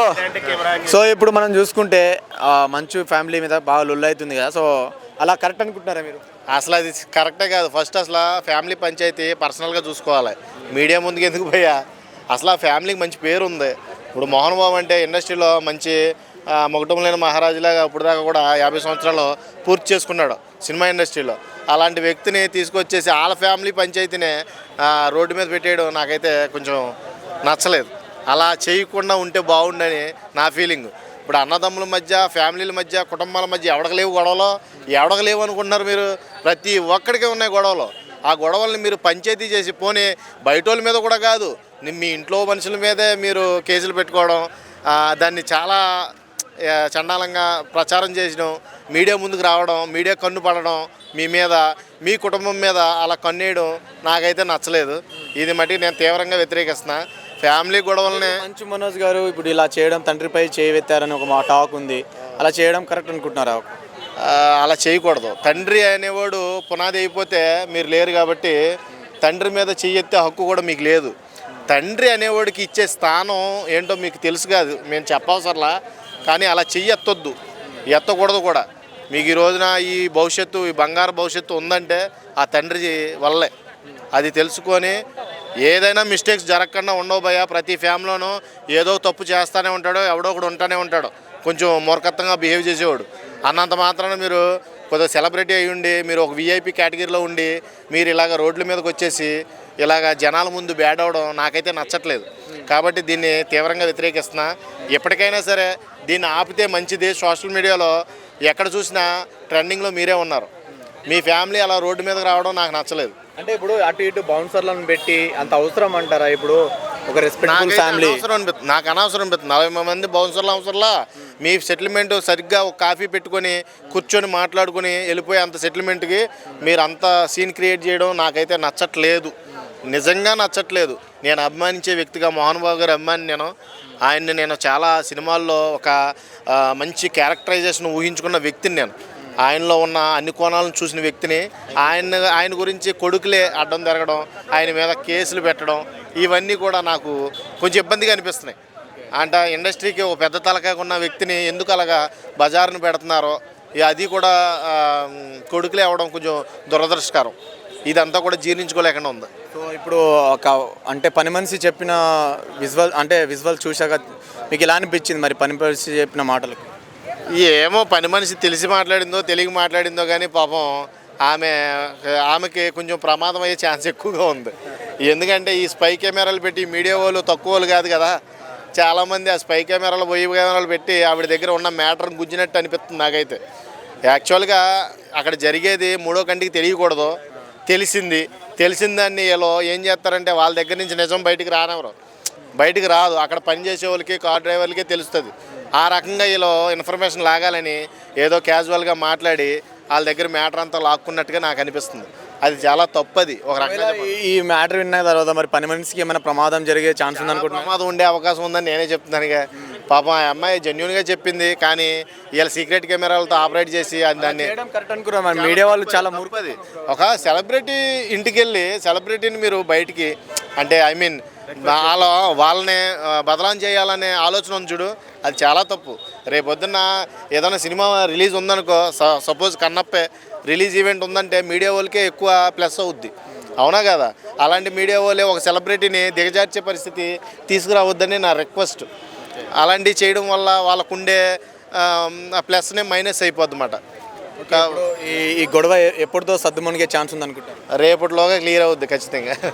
So so ఇప్పుడు మనం చూసుకుంటే మంచు ఫ్యామిలీ మీద బాగా లొల్లు అవుతుంది కదా. సో అలా కరెక్ట్ అనుకుంటున్నారా మీరు? అసలు అది కరెక్టే కాదు. ఫస్ట్ అసలు ఫ్యామిలీ పంచాయతీ పర్సనల్గా చూసుకోవాలి. మీడియా ముందుకు ఎందుకు పోయా? అసలు ఆ ఫ్యామిలీకి మంచి పేరు ఉంది. ఇప్పుడు మోహన్ బాబు అంటే ఇండస్ట్రీలో మంచి మొగటం లేని మహారాజులాగా ఇప్పుడు దాకా కూడా యాభై సంవత్సరాలు పూర్తి చేసుకున్నాడు సినిమా ఇండస్ట్రీలో. అలాంటి వ్యక్తిని తీసుకొచ్చేసి వాళ్ళ ఫ్యామిలీ పంచాయతీనే రోడ్డు మీద పెట్టేయడం నాకైతే కొంచెం నచ్చలేదు. అలా చేయకుండా ఉంటే బాగుండని నా ఫీలింగ్. ఇప్పుడు అన్నదమ్ముల మధ్య ఫ్యామిలీల మధ్య కుటుంబాల మధ్య ఎవడక లేవు గొడవలు? ఎవడక లేవు అనుకుంటున్నారు మీరు? ప్రతి ఒక్కడికే ఉన్నాయి గొడవలు. ఆ గొడవల్ని మీరు పంచాయతీ చేసి పోనీ బయట వాళ్ళ మీద కూడా కాదు మీ ఇంట్లో మనుషుల మీదే మీరు కేసులు పెట్టుకోవడం దాన్ని చాలా చండాలంగా ప్రచారం చేసడం మీడియా ముందుకు రావడం మీడియా కన్ను పడడం మీ మీద మీ కుటుంబం మీద అలా కన్నేయడం నాకైతే నచ్చలేదు. ఇది మటుకు నేను తీవ్రంగా వ్యతిరేకిస్తున్నా. ఫ్యామిలీ గొడవలనే మంచు మనోజ్ గారు ఇప్పుడు ఇలా చేయడం తండ్రిపై చేయవెత్తారని ఒక మా టాక్ ఉంది. అలా చేయడం కరెక్ట్ అనుకుంటున్నారా అలా చేయకూడదు. తండ్రి అనేవాడు పునాది అయిపోతే మీరు లేరు కాబట్టి తండ్రి మీద చెయ్యెత్తే హక్కు కూడా మీకు లేదు. తండ్రి అనేవాడికి ఇచ్చే స్థానం ఏంటో మీకు తెలుసు కాదు. మేము చెప్పవసరలా కానీ అలా చెయ్యెత్తొద్దు. ఎత్తకూడదు కూడా. మీకు ఈ రోజున ఈ భవిష్యత్తు ఈ బంగారు భవిష్యత్తు ఉందంటే ఆ తండ్రి వల్లే. అది తెలుసుకొని ఏదైనా మిస్టేక్స్ జరగకుండా ఉండవు భయ ప్రతి ఫ్యామిలీలోనూ ఏదో తప్పు చేస్తూనే ఉంటాడో ఎవడో ఒకడు ఉంటానే ఉంటాడు. కొంచెం మూర్ఖత్వంగా బిహేవ్ చేసేవాడు. అన్నంత మాత్రాన మీరు కొద్దిగా సెలబ్రిటీ అయి ఉండి మీరు ఒక వీఐపీ కేటగిరీలో ఉండి మీరు ఇలాగ రోడ్ల మీదకి వచ్చేసి ఇలాగ జనాల ముందు బ్యాడ్ అవడం నాకైతే నచ్చట్లేదు. కాబట్టి దీన్ని తీవ్రంగా వ్యతిరేకిస్తున్నా. ఎప్పటికైనా సరే దీన్ని ఆపితే మంచిది సోషల్ మీడియాలో ఎక్కడ చూసినా ట్రెండింగ్లో మీరే ఉన్నారు. మీ ఫ్యామిలీ అలా రోడ్డు మీదకి రావడం నాకు నచ్చలేదు. అంటే ఇప్పుడు అటు ఇటు బౌన్సర్లను పెట్టి అంత అవసరం అంటారా? ఇప్పుడు ఒక ఫ్యామిలీ అనవసరం అనిపిస్తుంది నాకు అనవసరం అనిపిస్తుంది నలభై మంది బౌన్సర్లు అవసరంలా? మీ సెటిల్మెంట్ సరిగ్గా ఒక కాఫీ పెట్టుకొని కూర్చొని మాట్లాడుకొని వెళ్ళిపోయే అంత సెటిల్మెంట్కి మీరు అంత సీన్ క్రియేట్ చేయడం నాకైతే నచ్చట్లేదు. నిజంగా నచ్చట్లేదు. నేను అభిమానించే వ్యక్తిగా మోహన్ బాబు గారి అభిమాని నేను ఆయన్ని నేను చాలా సినిమాల్లో ఒక మంచి క్యారెక్టరైజేషన్ ఊహించుకున్న వ్యక్తిని నేను. ఆయనలో ఉన్న అన్ని కోణాలను చూసిన వ్యక్తిని ఆయన ఆయన గురించి కొడుకులే అడ్డం జరగడం ఆయన మీద కేసులు పెట్టడం ఇవన్నీ కూడా నాకు కొంచెం ఇబ్బందిగా అనిపిస్తున్నాయి. అంటే ఇండస్ట్రీకి ఒక పెద్ద తలకాయ ఉన్న వ్యక్తిని ఎందుకు అలాగా బజారును పెడుతున్నారో అది కూడా కొడుకులే అవ్వడం కొంచెం దురదృష్టకరం. ఇదంతా కూడా జీర్ణించుకోలేకుండా ఉంది. సో ఇప్పుడు ఒక అంటే పని మనిషి చెప్పిన విజువల్ అంటే విజువల్ చూశాక మీకు ఎలా అనిపించింది మరి పని మనిషి చెప్పిన మాటలకు? ఏమో పని మనిషి తెలిసి మాట్లాడిందో తెలియక మాట్లాడిందో కానీ పాపం ఆమె ఆమెకి కొంచెం ప్రమాదం అయ్యే ఛాన్స్ ఎక్కువగా ఉంది. ఎందుకంటే ఈ స్పై కెమెరాలు పెట్టి మీడియా వాళ్ళు తక్కువ వాళ్ళు కాదు కదా. చాలామంది ఆ స్పై కెమెరాలు పొయ్యి కెమెరాలు పెట్టి ఆవిడ దగ్గర ఉన్న మ్యాటర్ని గుజ్జినట్టు అనిపిస్తుంది నాకైతే. యాక్చువల్గా అక్కడ జరిగేది మూడో కంటికి తెలియకూడదు. తెలిసింది. తెలిసిన దాన్ని వీళ్ళు ఏం చేస్తారంటే వాళ్ళ దగ్గర నుంచి నిజం బయటికి రానివ్వరు. బయటికి రాదు. అక్కడ పనిచేసే వాళ్ళకి కార్ డ్రైవర్లకే తెలుస్తుంది. ఆ రకంగా వీళ్ళు ఇన్ఫర్మేషన్ లాగాలని ఏదో క్యాజువల్గా మాట్లాడి వాళ్ళ దగ్గర మ్యాటర్ అంతా లాక్కున్నట్టుగా నాకు అనిపిస్తుంది. అది చాలా తప్పది. ఒక రకంగా ఈ- మ్యాటర్ విన్న తర్వాత మరి పని మనిషికి ఏమైనా ప్రమాదం జరిగే ఛాన్స్ ఉంది అనుకుంటున్నా ప్రమాదం ఉండే అవకాశం ఉందని నేనే చెప్తున్నాను ఇక పాపం ఆ అమ్మాయి జెన్యున్గా చెప్పింది కానీ వీళ్ళ సీక్రెట్ కెమెరాలతో ఆపరేట్ చేసి అది దాన్ని కరెక్ట్ అనుకున్నా మీడియా వాళ్ళు చాలా మురుపది ఒక సెలబ్రిటీ ఇంటికి వెళ్ళి సెలబ్రిటీని మీరు బయటికి అంటే ఐ మీన్ వాళ్ళ వాళ్ళని బదలాం చేయాలనే ఆలోచన ఉంది చూడు. అది చాలా తప్పు. రేపొద్దున్న ఏదైనా సినిమా రిలీజ్ ఉందనుకో సపోజ్ కన్నప్పే రిలీజ్ ఈవెంట్ ఉందంటే మీడియా వాళ్ళకే ఎక్కువ ప్లస్ అవుద్ది. అవునా కదా? అలాంటి మీడియా వాళ్ళే ఒక సెలబ్రిటీని దిగజార్చే పరిస్థితి తీసుకురావద్దని నా రిక్వెస్ట్. అలాంటివి చేయడం వల్ల వాళ్ళకుండే ప్లస్నే మైనస్ అయిపోద్ది అన్నమాట ఈ గొడవ ఎ- ఎప్పటితో సర్దుమణిగే ఛాన్స్ ఉంది అనుకుంటారు రేపటిలోగా క్లియర్ అవుద్ది ఖచ్చితంగా.